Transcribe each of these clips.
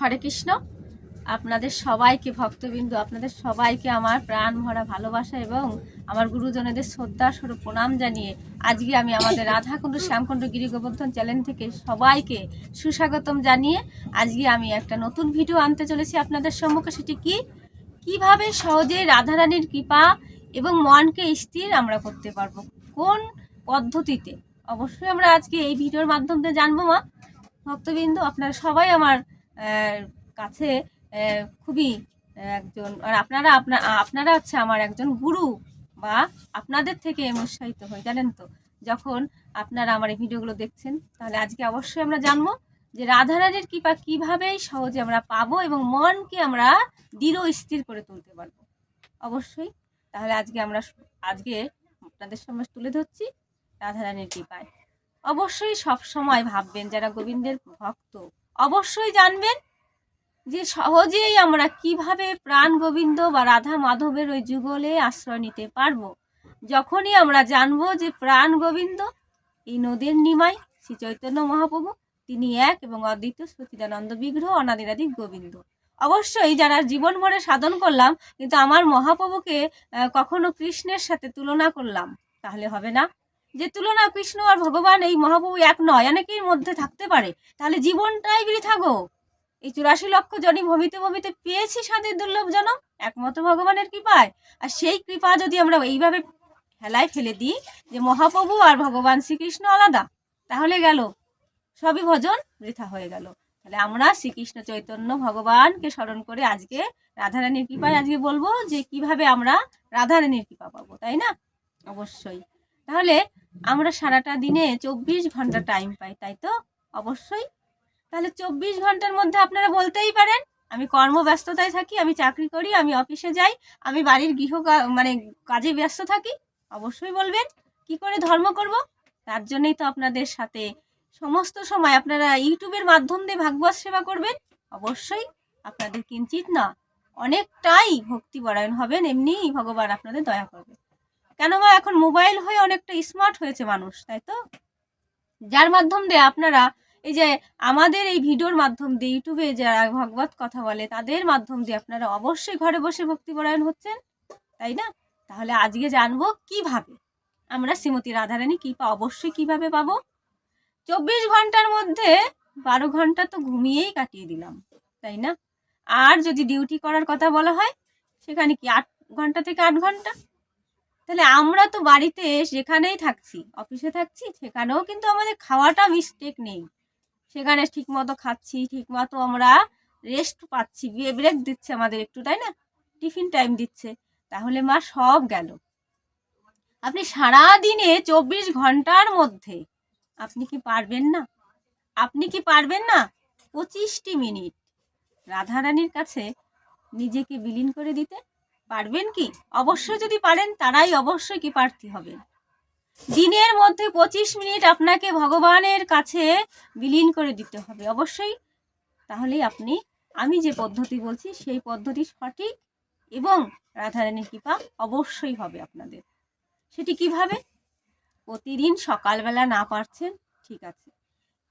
হরে কৃষ্ণ। আপনাদের সবাইকে, ভক্তবিন্দু, আপনাদের সবাইকে আমার প্রাণ ভরা ভালোবাসা এবং আমার গুরুজনেদের শ্রদ্ধা স্বরূপ প্রণাম জানিয়ে আজকে আমি আমাদের রাধাকুণ্ড, শ্যামকুণ্ড গিরি গোবর্ধন চ্যানেল থেকে সবাইকে সুস্বাগতম জানিয়ে আজকে আমি একটা নতুন ভিডিও আনতে চলেছি আপনাদের সম্মুখে। সেটি কি? কীভাবে সহজে রাধারানীর কৃপা এবং মনকে স্থির আমরা করতে পারব? কোন পদ্ধতিতে? অবশ্যই আমরা আজকে এই ভিডিওর মাধ্যমে জানব মা। ভক্তবিন্দু, আপনারা সবাই আমার কাছে খুবই একজন, আর আপনারা আপনার আপনারা হচ্ছে আমার একজন গুরু বা আপনাদের থেকে আমি উৎসাহিত হই, জানেন তো? যখন আপনারা আমার এই ভিডিওগুলো দেখছেন, তাহলে আজকে অবশ্যই আমরা জানব যে রাধারানীর কৃপা কীভাবে সহজে আমরা পাবো এবং মনকে আমরা দৃঢ় স্থির করে তুলতে পারব। অবশ্যই, তাহলে আজকে আমরা আজকে আপনাদের সামনে তুলে ধরছি রাধারানীর কৃপায়। অবশ্যই সব সময় ভাববেন যারা গোবিন্দের ভক্ত অবশ্যই জানবেন যে সহজেই আমরা কীভাবে প্রাণ গোবিন্দ বা রাধা মাধবের ওই যুগলে আশ্রয় নিতে পারব। যখনই আমরা জানব যে প্রাণ গোবিন্দ, এই নদীর নিমাই শ্রী চৈতন্য মহাপ্রভু, তিনি এক এবং অদ্বিতীয় সচিদানন্দ বিগ্রহ অনাদিরাদি গোবিন্দ। অবশ্যই যারা জীবন ভরে সাধন করলাম, কিন্তু আমার মহাপ্রভুকে কখনো কৃষ্ণের সাথে তুলনা করলাম, তাহলে হবে না। যে তুলনা কৃষ্ণ আর ভগবান এই মহাপ্রভু এক নয় অনেকের মধ্যে থাকতে পারে। তাহলে জীবনটাই বৃথা গো এই চুরাশি লক্ষ জনই ভবিতে ভবিতে পেয়েছি শান্তির দুর্লভ জন একমাত্র ভগবানের কৃপায়। আর সেই কৃপা যদি আমরা এইভাবে হেলায় ফেলে দিই যে মহাপ্রভু আর ভগবান শ্রীকৃষ্ণ আলাদা, তাহলে গেল, সবই ভজন বৃথা হয়ে গেল। তাহলে আমরা শ্রীকৃষ্ণ চৈতন্য ভগবানকে স্মরণ করে আজকে রাধারানীর কৃপায় আজকে বলব যে কীভাবে আমরা রাধারানীর কৃপা পাবো, তাই না? অবশ্যই। তাহলে আমরা সারাটা দিনে চব্বিশ ঘণ্টা টাইম পাই, তাই তো? অবশ্যই। তাহলে চব্বিশ ঘণ্টার মধ্যে আপনারা বলতেই পারেন, আমি কর্মব্যস্ততায় থাকি, আমি চাকরি করি, আমি অফিসে যাই, আমি বাড়ির গৃহ মানে কাজে ব্যস্ত থাকি, অবশ্যই বলবেন। কি করে ধর্ম করব? তার জন্যই তো আপনাদের সাথে সমস্ত সময় আপনারা ইউটিউবের মাধ্যম দিয়ে ভাগবত সেবা করবেন। অবশ্যই আপনাদের কিঞ্চিত না, অনেকটাই ভক্তি পরায়ণ হবেন, এমনিই ভগবান আপনাদের দয়া করবে। কেন বা এখন মোবাইল হয়ে অনেকটা স্মার্ট হয়েছে মানুষ, তাই তো? যার মাধ্যম দিয়ে আপনারা এই যে আমাদের এই ভিডিওর মাধ্যম দিয়ে ইউটিউবে যারা ভগবত কথা বলে, তাদের মাধ্যম দিয়ে আপনারা অবশ্যই ঘরে বসে ভক্তিপরায়ণ হচ্ছেন, তাই না? তাহলে আজকে জানব কীভাবে, আমরা শ্রীমতী রাধারানী কৃপা অবশ্যই কীভাবে পাবো? চব্বিশ ঘণ্টার মধ্যে বারো ঘণ্টা তো ঘুমিয়েই কাটিয়ে দিলাম, তাই না? আর যদি ডিউটি করার কথা বলা হয়, সেখানে কি আট ঘণ্টা থেকে আট ঘণ্টা? তাহলে আমরা তো বাড়িতে যেখানেই থাকছি, অফিসে থাকছি, সেখানেও কিন্তু আমাদের খাওয়াটা মিস্টেক নেই। সেখানে ঠিকমতো খাচ্ছি, ঠিকমতো আমরা রেস্ট পাচ্ছি, বিয়ে ব্রেক দিচ্ছে আমাদের একটু, তাই না? টিফিন টাইম দিচ্ছে। তাহলে মা সব গেল। আপনি সারা দিনে চব্বিশ ঘণ্টার মধ্যে আপনি কি পারবেন না? আপনি কি পারবেন না? পঁচিশটি মিনিট। রাধারানীর কাছে নিজেকে বিলীন করে দিতে। পারবেন কি? অবশ্যই যদি পারেন, তারাই অবশ্যই কি প্রার্থী হবেন দিনের মধ্যে পঁচিশ মিনিট আপনাকে ভগবানের কাছে বিলীন করে দিতে হবে। অবশ্যই তাহলেই আপনি, আমি যে পদ্ধতি বলছি, সেই পদ্ধতি সঠিক এবং রাধারানীর কৃপা অবশ্যই হবে আপনাদের। সেটি কীভাবে? প্রতিদিন সকালবেলা না পারছেন, ঠিক আছে।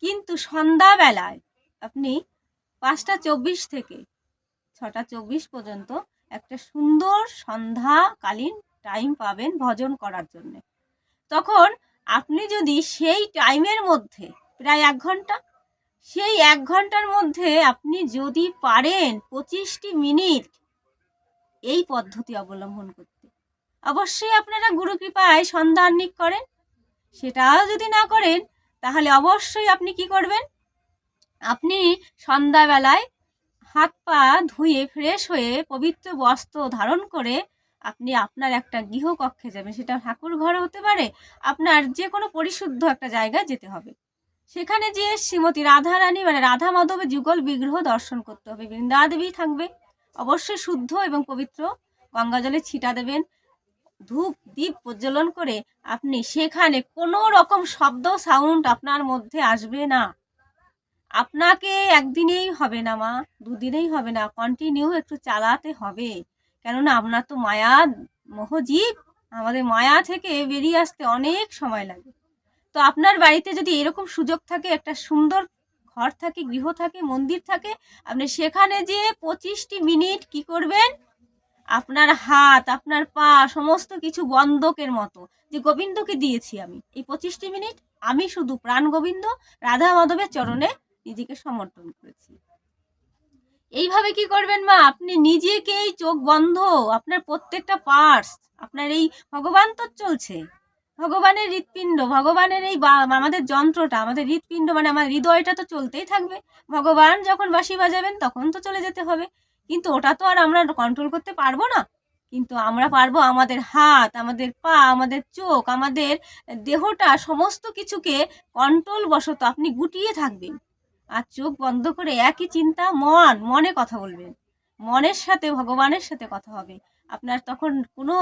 কিন্তু সন্ধ্যাবেলায় আপনি পাঁচটা চব্বিশ থেকে ছটা চব্বিশ পর্যন্ত একটা সুন্দর সন্ধ্যাকালীন টাইম পাবেন ভজন করার জন্য। তখন আপনি যদি সেই টাইমের মধ্যে, প্রায় এক ঘণ্টা, সেই এক ঘণ্টার মধ্যে আপনি যদি পারেন পঁচিশটি মিনিট এই পদ্ধতি অবলম্বন করতে। অবশ্যই আপনারা গুরু কৃপায় সন্ধ্যা আহ্নিক করেন। সেটাও যদি না করেন, তাহলে অবশ্যই আপনি কি করবেন? আপনি সন্ধ্যাবেলায় হাত পা ধুয়ে ফ্রেশ হয়ে পবিত্র বস্ত্র ধারণ করে আপনি আপনার একটা গৃহকক্ষে যাবেন। সেটা ঠাকুর ঘর হতে পারে, আপনার যে কোনো পরিশুদ্ধ একটা জায়গায় যেতে হবে। সেখানে যে শ্রীমতী রাধারানী মানে রাধা মাধবের যুগল বিগ্রহ দর্শন করতে হবে। বৃন্দাদেবী থাকবে অবশ্যই শুদ্ধ এবং পবিত্র। গঙ্গা জলে ছিটা দেবেন, ধূপ দ্বীপ প্রজ্বলন করে আপনি সেখানে কোনো রকম শব্দ সাউন্ড আপনার মধ্যে আসবে না। আপনাকে একদিনেই হবে না, মা। দুদিনেই হবে না। কন্টিনিউ একটু চালাতে হবে। কেননা আপনার তো মায়া মোহজীব আমাদের মায়া থেকে বেরিয়ে আসতে অনেক সময় লাগে। তো আপনার বাড়িতে যদি এরকম সুযোগ থাকে, একটা সুন্দর ঘর থাকে, গৃহ থাকে, মন্দির থাকে, আপনি সেখানে যে পঁচিশটি মিনিট কি করবেন? আপনার হাত, আপনার পা, সমস্ত কিছু বন্ধকের মতো। যে গোবিন্দকে দিয়েছি আমি। এই পঁচিশটি মিনিট আমি শুধু প্রাণ গোবিন্দ, রাধা মাধবের চরণে নিজেকে সমর্থন করেছি। এইভাবে কি করবেন মা? আপনি নিজেকেই চোখ বন্ধ, আপনার প্রত্যেকটা পার্টস আপনার এই ভগবান তো চলছে। ভগবানের হৃৎপিণ্ড, ভগবানের এই আমাদের যন্ত্রটা, আমাদের হৃৎপিণ্ড মানে আমার হৃদয়টা তো চলতেই থাকবে। ভগবান যখন বাঁশি বাজাবেন তখন তো চলে যেতে হবে। কিন্তু ওটা তো আর আমরা কন্ট্রোল করতে পারব না। কিন্তু আমরা পারব আমাদের হাত, আমাদের পা, আমাদের চোখ, আমাদের দেহটা, সমস্ত কিছুকে কন্ট্রোল বশত আপনি গুটিয়ে থাকবেন। আর চোখ বন্ধ করে একই চিন্তা, মন, মনে কথা বলবেন মনের সাথে, ভগবানের সাথে কথা হবে। আপনার তখন কোনো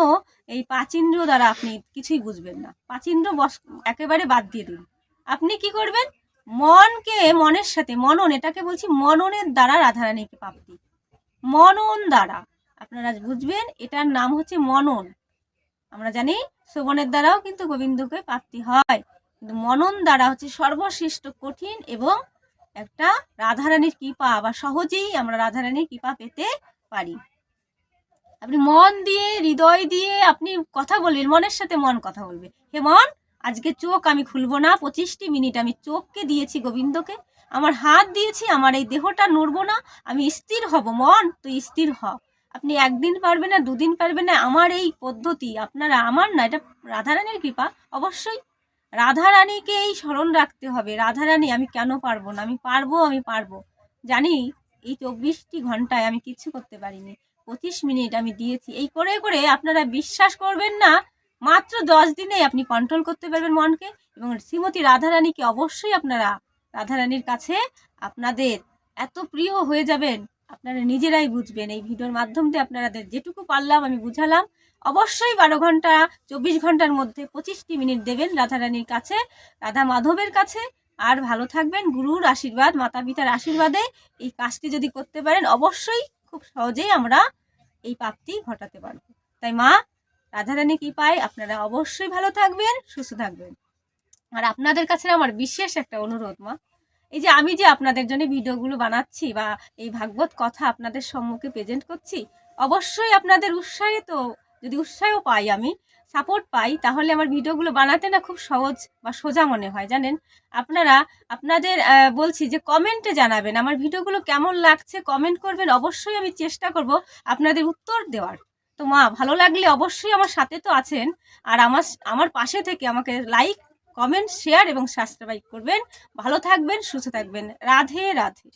এই পাচিন্দ্র দ্বারা আপনি কিছুই বুঝবেন না। পাচিন্দ্র বস, একেবারে বাদ দিয়ে দিন। আপনি কি করবেন? মনকে, মনের সাথে, মনন, এটাকে বলছি মননের দ্বারা রাধারানীকে প্রাপ্তি। মনন দ্বারা। আপনারা বুঝবেন, এটার নাম হচ্ছে মনন। আমরা জানি শ্রবণের দ্বারাও কিন্তু গোবিন্দকে প্রাপ্তি হয়। কিন্তু মনন দ্বারা হচ্ছে সর্বশ্রেষ্ঠ, কঠিন এবং একটা রাধারানীর কৃপা বা সহজেই আমরা রাধারানীর কৃপা পেতে পারি। আপনি মন দিয়ে, হৃদয় দিয়ে আপনি কথা বলবেন, মনের সাথে মন কথা বলবে হে মন, আজকে চোখ আমি খুলবো না, পঁচিশটি মিনিট আমি চোখকে দিয়েছি গোবিন্দকে, আমার হাত দিয়েছি, আমার এই দেহটা নড়বো না, আমি স্থির হব, মন, তুই স্থির হ। আপনি একদিন পারবেন না, দুদিন পারবেন না, আমার এই পদ্ধতি, আপনারা, আমার না, এটা রাধারানীর কৃপা, অবশ্যই রাধারানীকেই স্মরণ রাখতে হবে। রাধারানী, আমি কেন পারব না? আমি পারব আমি পারব। জানি, এই চব্বিশটি ঘন্টায় আমি কিছু করতে পারিনি। পঁচিশ মিনিট আমি দিয়েছি। এই করে করে আপনারা বিশ্বাস করবেন না, মাত্র দশ দিনে আপনি কন্ট্রোল করতে পারবেন মনকে এবং শ্রীমতী রাধারানীকে অবশ্যই আপনারা, রাধারানীর কাছে আপনাদের এত প্রিয় হয়ে যাবেন। আপনারা নিজেরাই বুঝবেন। এই ভিডিওর মাধ্যম আপনাদের যেটুকু পারলাম আমি বুঝালাম। অবশ্যই বারো ঘণ্টা, চব্বিশ ঘণ্টার মধ্যে পঁচিশটি মিনিট দেবেন রাধারানীর কাছে, রাধা মাধবের কাছে। আর ভালো থাকবেন, গুরুর আশীর্বাদ মাতা পিতার আশীর্বাদে এই কাজটি যদি করতে পারেন, অবশ্যই খুব সহজেই আমরা এই পাপটি ঘটাতে পারব। তাই মা, রাধারানী কি পায়? আপনারা অবশ্যই ভালো থাকবেন, সুস্থ থাকবেন। আর আপনাদের কাছে আমার বিশেষ একটা অনুরোধ মা এই যে আমি যে আপনাদের জন্য ভিডিওগুলো বানাচ্ছি বা এই ভাগবত কথা আপনাদের সম্মুখে প্রেজেন্ট করছি, অবশ্যই আপনাদের উৎসাহিত যদি উৎসাহ পাই আমি সাপোর্ট পাই, তাহলে আমার ভিডিওগুলো বানাতে না খুব সহজ বা সোজা মনে হয়, জানেন? আপনারা, আপনাদের বলছি যে কমেন্টে জানাবেন আমার ভিডিওগুলো কেমন লাগছে কমেন্ট করবেন, অবশ্যই আমি চেষ্টা করব আপনাদের উত্তর দেওয়ার। তো মা, ভালো লাগলে অবশ্যই আমার সাথে তো আছেন, আর আমার আমার পাশে থেকে আমাকে লাইক কমেন্ট শেয়ার এবং সাবস্ক্রাইব করবেন। ভালো থাকবেন সুস্থ থাকবেন। রাধে রাধে।